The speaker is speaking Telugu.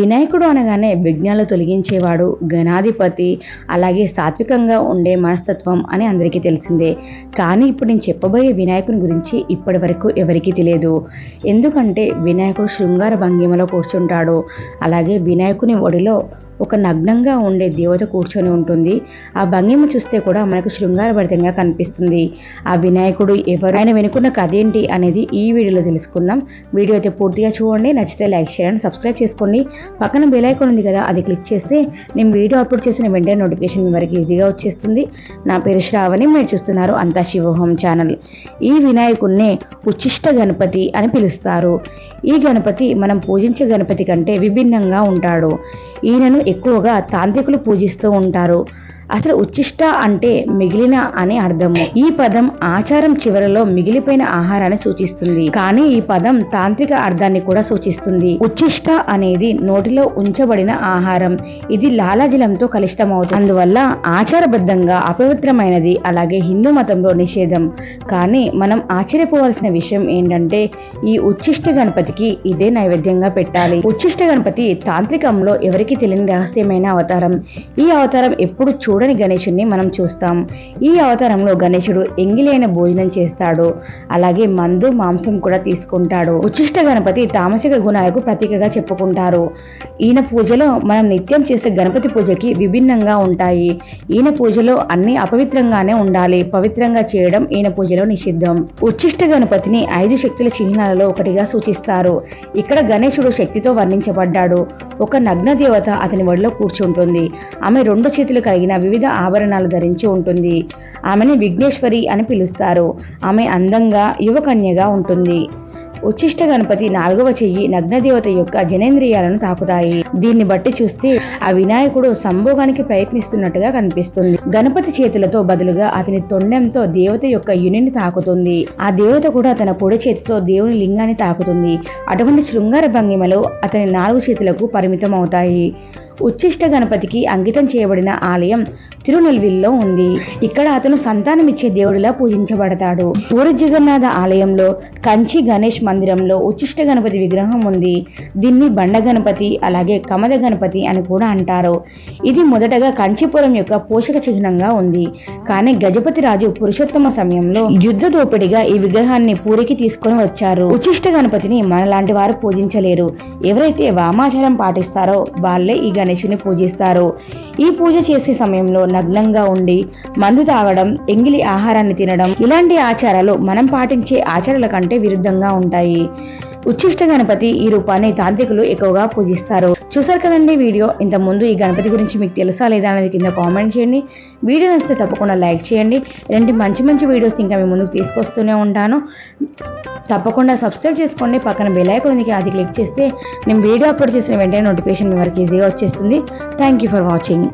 వినాయకుడు అనగానే విఘ్నాలు తొలగించేవాడు గణాధిపతి అలాగే సాత్వికంగా ఉండే మనస్తత్వం అని అందరికీ తెలిసిందే. కానీ ఇప్పుడు నేను చెప్పబోయే వినాయకుని గురించి ఇప్పటి వరకు ఎవరికీ తెలియదు. ఎందుకంటే వినాయకుడు శృంగార భంగిమలో కూర్చుంటాడు. అలాగే వినాయకుని ఒడిలో ఒక నగ్నంగా ఉండే దేవత కూర్చొని ఉంటుంది. ఆ భంగిమ చూస్తే కూడా మనకు శృంగారభరితంగా కనిపిస్తుంది. ఆ వినాయకుడు ఎవరు? ఆయన వెనుకున్న కథ ఏంటి అనేది ఈ వీడియోలో తెలుసుకుందాం. వీడియో అయితే పూర్తిగా చూడండి. నచ్చితే లైక్ చేయండి సబ్స్క్రైబ్ చేసుకోండి. పక్కన బెల్ ఉంది కదా అది క్లిక్ చేస్తే నేను వీడియో అప్లోడ్ చేసిన వెంటనే నోటిఫికేషన్ మీ వరకు ఈజీగా వచ్చేస్తుంది. నా పేరు శ్రావణి మీరు చూస్తున్నారు అంతా శివహోం ఛానల్. ఈ వినాయకుడిని ఉచ్చిష్ట గణపతి అని పిలుస్తారు. ఈ గణపతి మనం పూజించే గణపతి కంటే విభిన్నంగా ఉంటాడు. ఈయనను ఎక్కువగా తాంత్రికులు పూజిస్తూ ఉంటారు. అసలు ఉచ్చిష్ట అంటే మిగిలిన అని అర్థము. ఈ పదం ఆచారం చివరలో మిగిలిపోయిన ఆహారాన్ని సూచిస్తుంది. కానీ ఈ పదం తాంత్రిక అర్థాన్ని కూడా సూచిస్తుంది. ఉచ్చిష్ట అనేది నోటిలో ఉంచబడిన ఆహారం. ఇది లాలాజలంతో కలుషితమవుతుంది. అందువల్ల ఆచారబద్ధంగా అపవిత్రమైనది అలాగే హిందూ మతంలో నిషేధం. కానీ మనం ఆశ్చర్యపోవాల్సిన విషయం ఏంటంటే ఈ ఉచ్చిష్ట గణపతికి ఇదే నైవేద్యంగా పెట్టాలి. ఉచ్చిష్ట గణపతి తాంత్రికంలో ఎవరికి తెలియని రహస్యమైన అవతారం. ఈ అవతారం ఎప్పుడు చూ చూడని గణేశుడిని మనం చూస్తాం. ఈ అవతారంలో గణేశుడు ఎంగిలైన భోజనం చేస్తాడు. అలాగే మందు మాంసం కూడా తీసుకుంటాడు. ఉచ్చిష్ట గణపతి తామసిక గుణాలకు ప్రతీకగా చెప్పుకుంటారు. ఈయన పూజలో మనం నిత్యం చేసే గణపతి పూజకి విభిన్నంగా ఉంటాయి. ఈయన పూజలో అన్ని అపవిత్రంగానే ఉండాలి. పవిత్రంగా చేయడం ఈయన పూజలో నిషిద్ధం. ఉచ్చిష్ట గణపతిని ఐదు శక్తుల చిహ్నాలలో ఒకటిగా సూచిస్తారు. ఇక్కడ గణేశుడు శక్తితో వర్ణించబడ్డాడు. ఒక నగ్న దేవత అతని ఒడిలో కూర్చుంటుంది. ఆమె రెండు చేతులు కలిగిన వివిధ ఆభరణాలు ధరించి ఉంటుంది. ఆమెని విఘ్నేశ్వరి అని పిలుస్తారు. ఆమె అందంగా యువకన్యగా ఉంటుంది. ఉచ్చిష్ట గణపతి నాలుగవ చెయ్యి నగ్నదేవత యొక్క జనేంద్రియాలను తాకుతాయి. దీన్ని బట్టి చూస్తే ఆ వినాయకుడు సంభోగానికి ప్రయత్నిస్తున్నట్టుగా కనిపిస్తుంది. గణపతి చేతులతో బదులుగా అతని తొండెంతో దేవత యొక్క యునిని తాకుతుంది. ఆ దేవత కూడా తన పొడి చేతితో దేవుని లింగాన్ని తాకుతుంది. అటువంటి శృంగార భంగిమలో అతని నాలుగు చేతులకు పరిమితం అవుతాయి ఉచ్చిష్ట గణపతికి అంకితం చేయబడిన ఆలయం తిరునెల్విల్లో ఉంది. ఇక్కడ అతను సంతానమిచ్చే దేవుడిలా పూజించబడతాడు. పూరి జగన్నాథ ఆలయంలో కంచి గణేష్ మందిరంలో ఉచిష్ట గణపతి విగ్రహం ఉంది. దీన్ని బండ గణపతి అలాగే కమద గణపతి అని కూడా అంటారు. ఇది మొదటగా కంచిపురం యొక్క పోషక చిహ్నంగా ఉంది. కానీ గజపతి రాజు పురుషోత్తమ సమయంలో యుద్ధ దోపిడిగా ఈ విగ్రహాన్ని పూరికి తీసుకొని వచ్చారు. ఉచిష్ట గణపతిని మనలాంటి వారు పూజించలేరు. ఎవరైతే వామాచారం పాటిస్తారో వాళ్ళే ఈ గణేశుని పూజిస్తారు. ఈ పూజ చేసే సమయంలో నగ్నంగా ఉండి మందు తాగడం ఎంగిలి ఆహారాన్ని తినడం ఇలాంటి ఆచారాలు మనం పాటించే ఆచారాల కంటే విరుద్ధంగా ఉంటాయి. ఉచ్చిష్ట గణపతి ఈ రూపాన్ని తాంత్రికులు ఎక్కువగా పూజిస్తారు. చూసారు కదండి వీడియో? ఇంత ముందు ఈ గణపతి గురించి మీకు తెలుసా లేదా అనేది కింద కామెంట్ చేయండి. వీడియో నచ్చితే తప్పకుండా లైక్ చేయండి. ఇలాంటి మంచి మంచి వీడియోస్ ఇంకా మీ ముందుకు తీసుకొస్తూనే ఉంటాను. తప్పకుండా సబ్స్క్రైబ్ చేసుకోండి. పక్కన బెల్ ఐకాన్ ఉంది అది క్లిక్ చేస్తే నేను వీడియో అప్లోడ్ చేసిన వెంటనే నోటిఫికేషన్ మీ వరకు ఈజీగా వచ్చేస్తుంది. Thank you for watching.